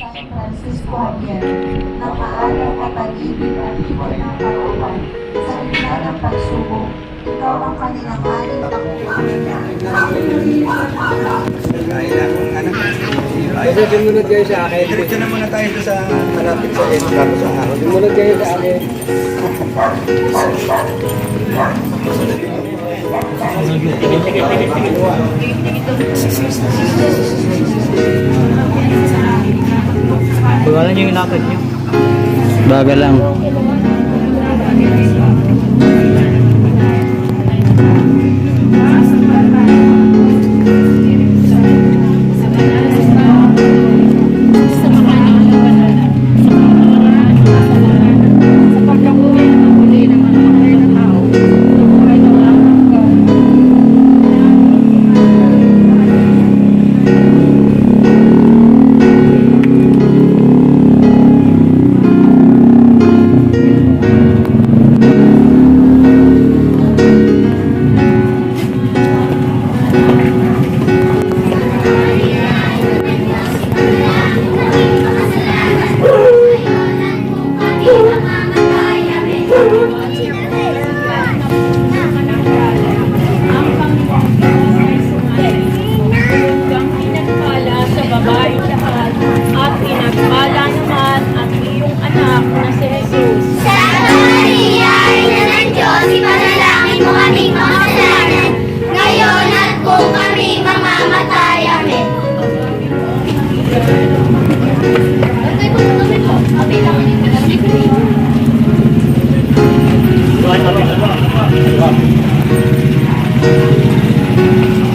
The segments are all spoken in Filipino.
San Francisco Javier na paalam at pag-ibig at ibon ng kalooban. Sa gitna ng pagsubok, ikaw ang kanilang aling takuan niya. Kasi sumunod kayo sa akin. Diretso na muna tayo sa malapit sa end tapos sa araw. Sumunod kayo sa akin. Sige, sige, sige, sige. Wala niyo yung lakad niyo. Baga lang. Thank you.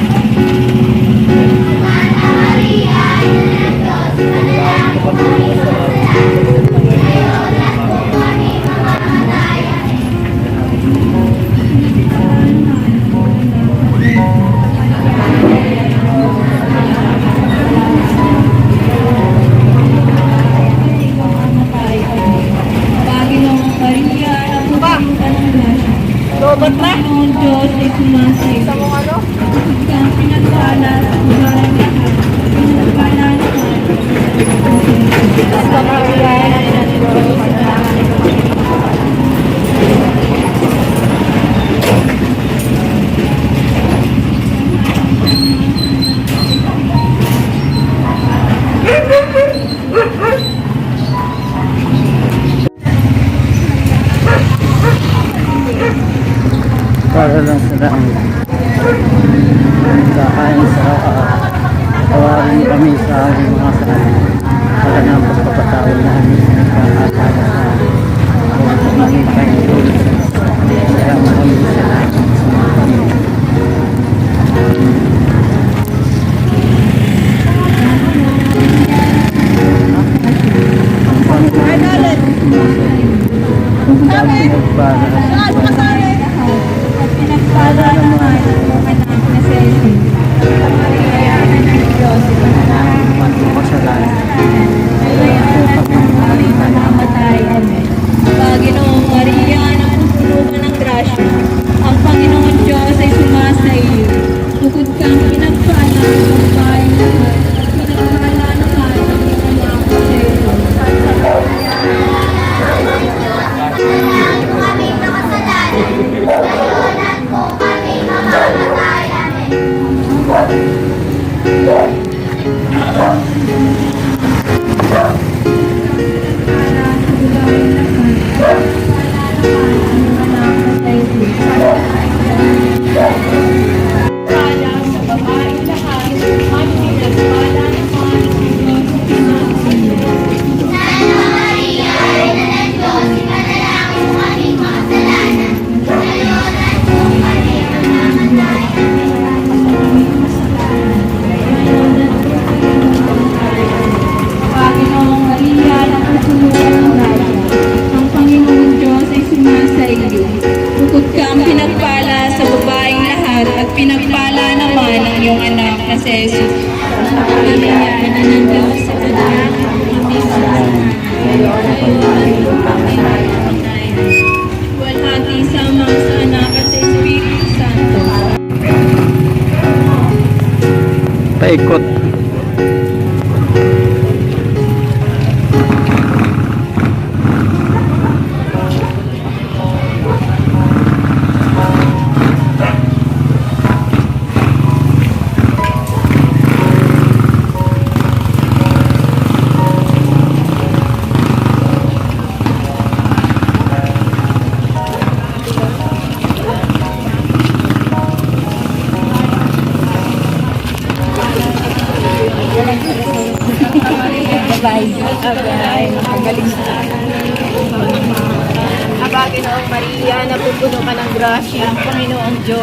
para lang sa daan.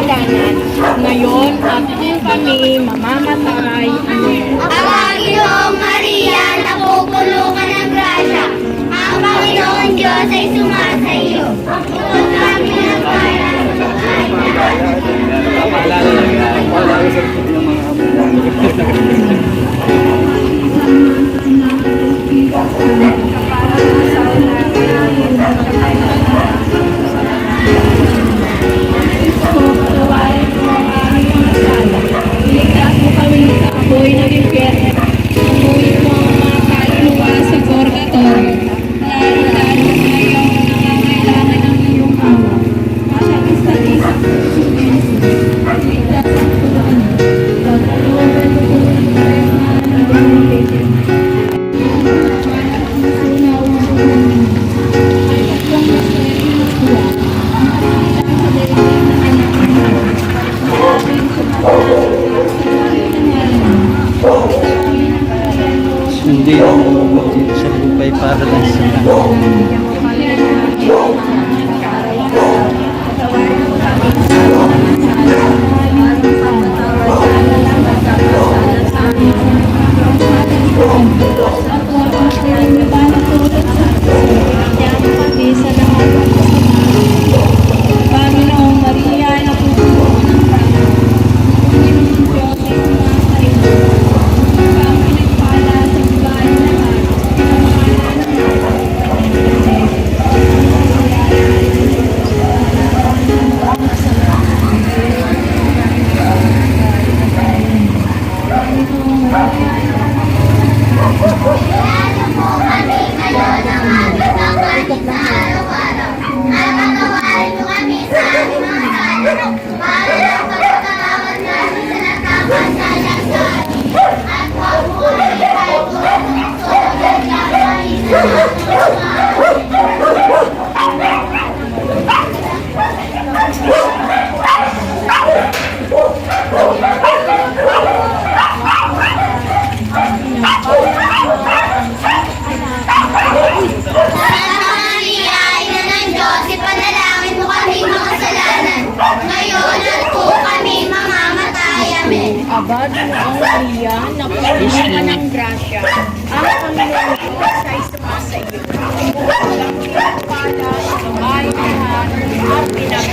kasalanan. Ngayon, atin kami mamamatay. Amen. Ang Panginoong Maria, napupulungan ng grasya. Ang Panginoon Diyos ay sumasa iyo. Ang kami ng bayan, ay natin. Ang pangalanan ng mga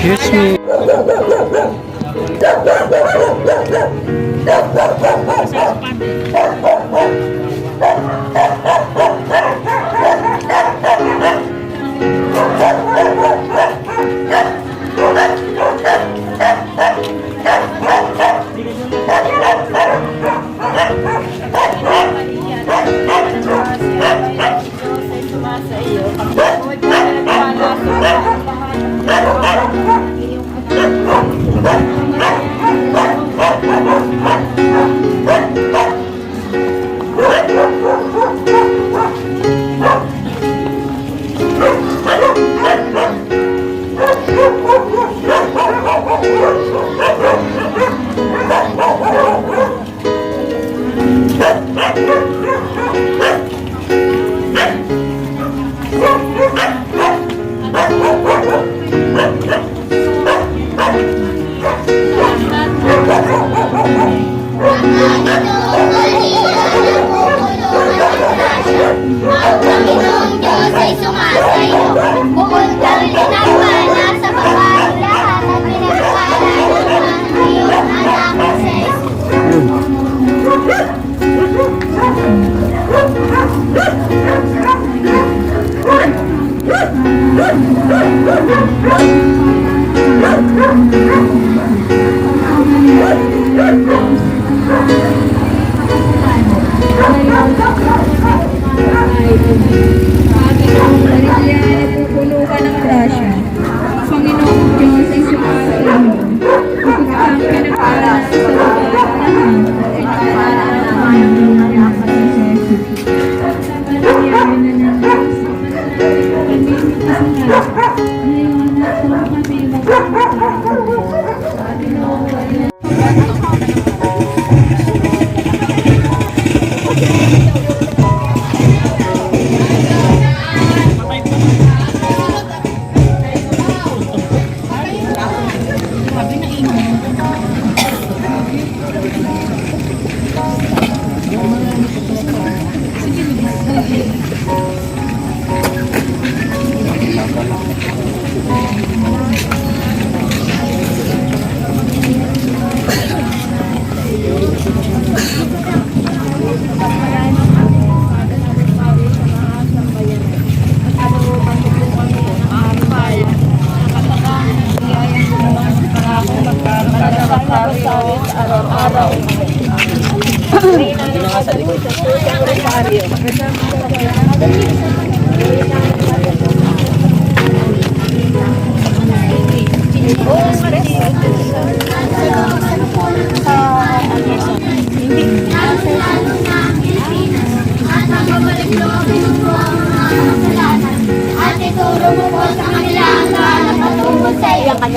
Excuse me. Excuse me.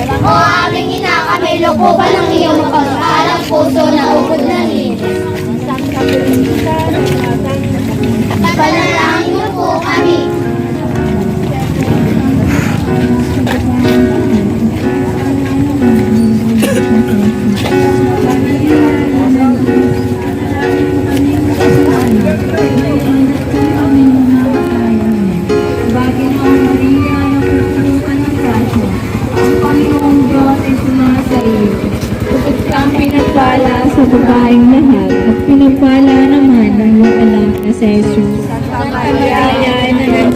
O aming ina, kami lukuban ng iyong pag-alang puso na ubod na hingin. Panalangin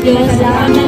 Yes, Amen.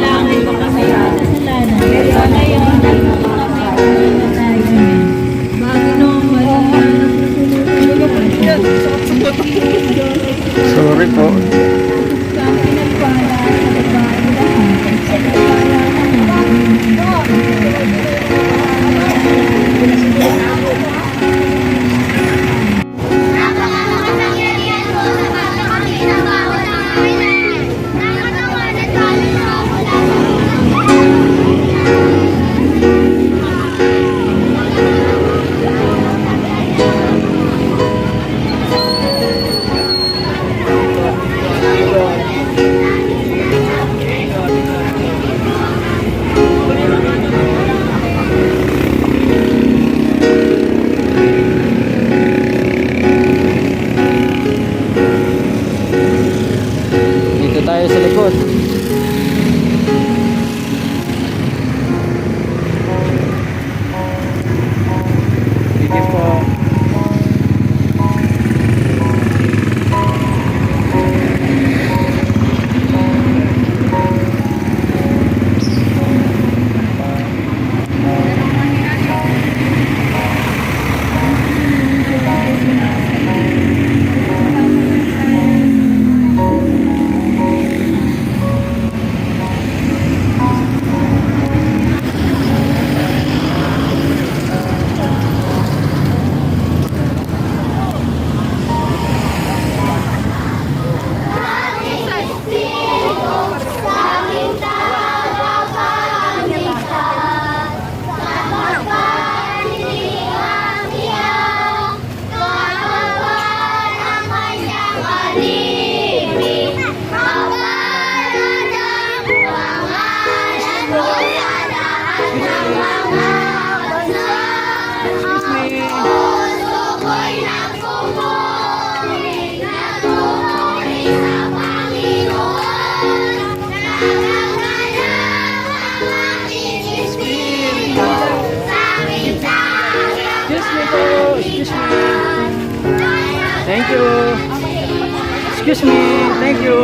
Excuse me. Thank you.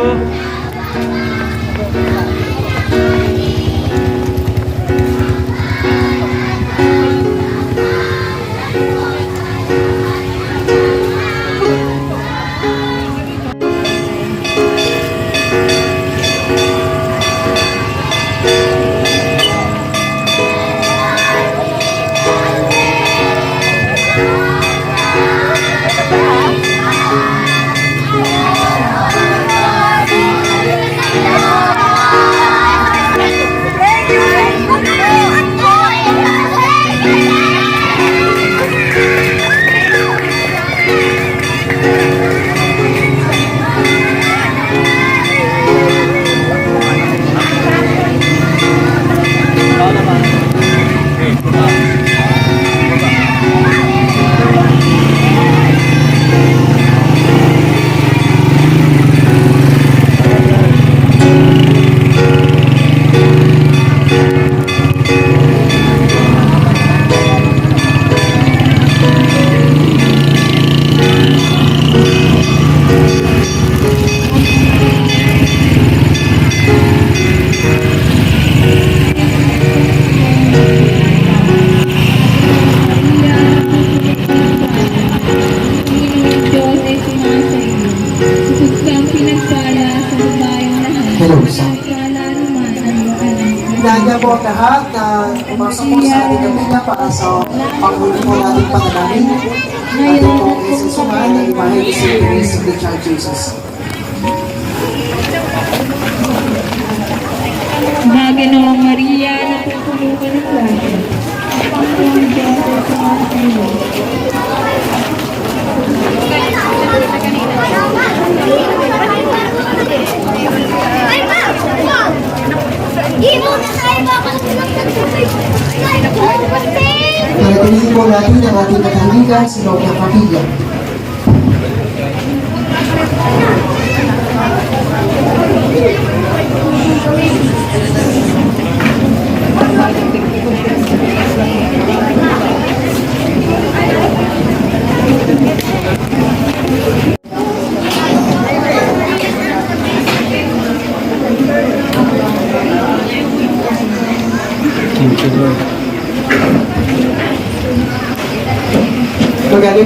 Isisuhan ng imahe ni St. Teresa of the Child Jesus. Maginoong Maria, napupuno ka ng grasya. Ang Panginoong Diyos ay sumasa iyo. Panatilihin po natin ang ating katahimikan sa loob ng kapila. Thank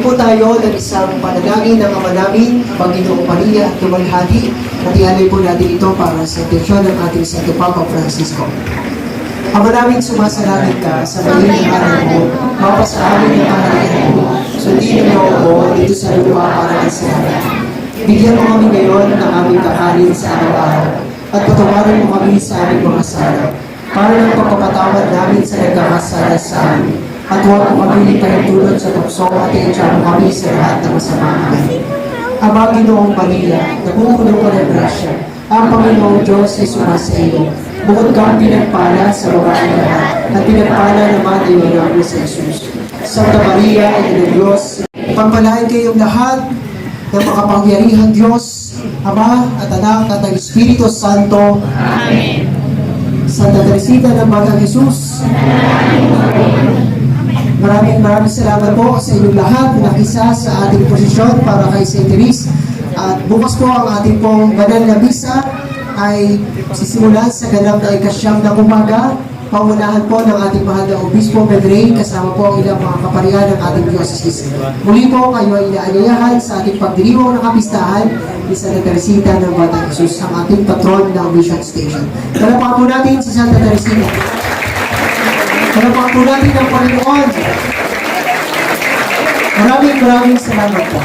po tayo ng isang panalangin ng Ama namin, Panginoong Maria at Lumalhati. At ialay po natin ito para sa intensyon ng ating Santo Papa Francisco. Ama namin, sumasalangit ka sa maliit na araw mo, mapasa amin ang panalangin mo, sundin niyo ako dito sa lupa para sa lahat. Bigyan mo kami ngayon ng aming kakanin sa araw-araw at patawarin mo kami sa aming mga sala para ng pagpapatawad namin sa nagkakasala sa amin at huwag mo kami tulad sa tukso at iinsya mo kami sa lahat ng masama amin. Ama Ginoong Maria, napupuno ka ng grasya, ang Panginoong Diyos ay sumasa iyo. Bukod kang pinagpala sa babae lahat, at pinagpala naman ay anak mo sa Jesus. Santa Maria, Ina ng Diyos, pagpalain kayong lahat ng makapangyarihang Diyos, Ama at Anak at ang Espiritu Santo. Amen. Santa Teresita ng Batang Jesus. Maraming maraming salamat po sa inyong lahat na nakisa sa ating posisyon para kay St. Therese. At bukas po ang ating pong banal na misa ay sisimulan sa ganap na ikasyam na umaga. Pangunahan po ng ating mahal na Obispo Pedrey kasama po ang ilang mga kaparian ng ating diocese. Muli po kayo ay inaanyayahan sa ating pagdiriwang ng kapistahan ni Santa Teresita ng Batang Jesus, ang ating patron ng Mission Station. Dalapakan po natin si Santa Teresita. Dalapakan po natin ang Panginoon. Maraming maraming salamat po.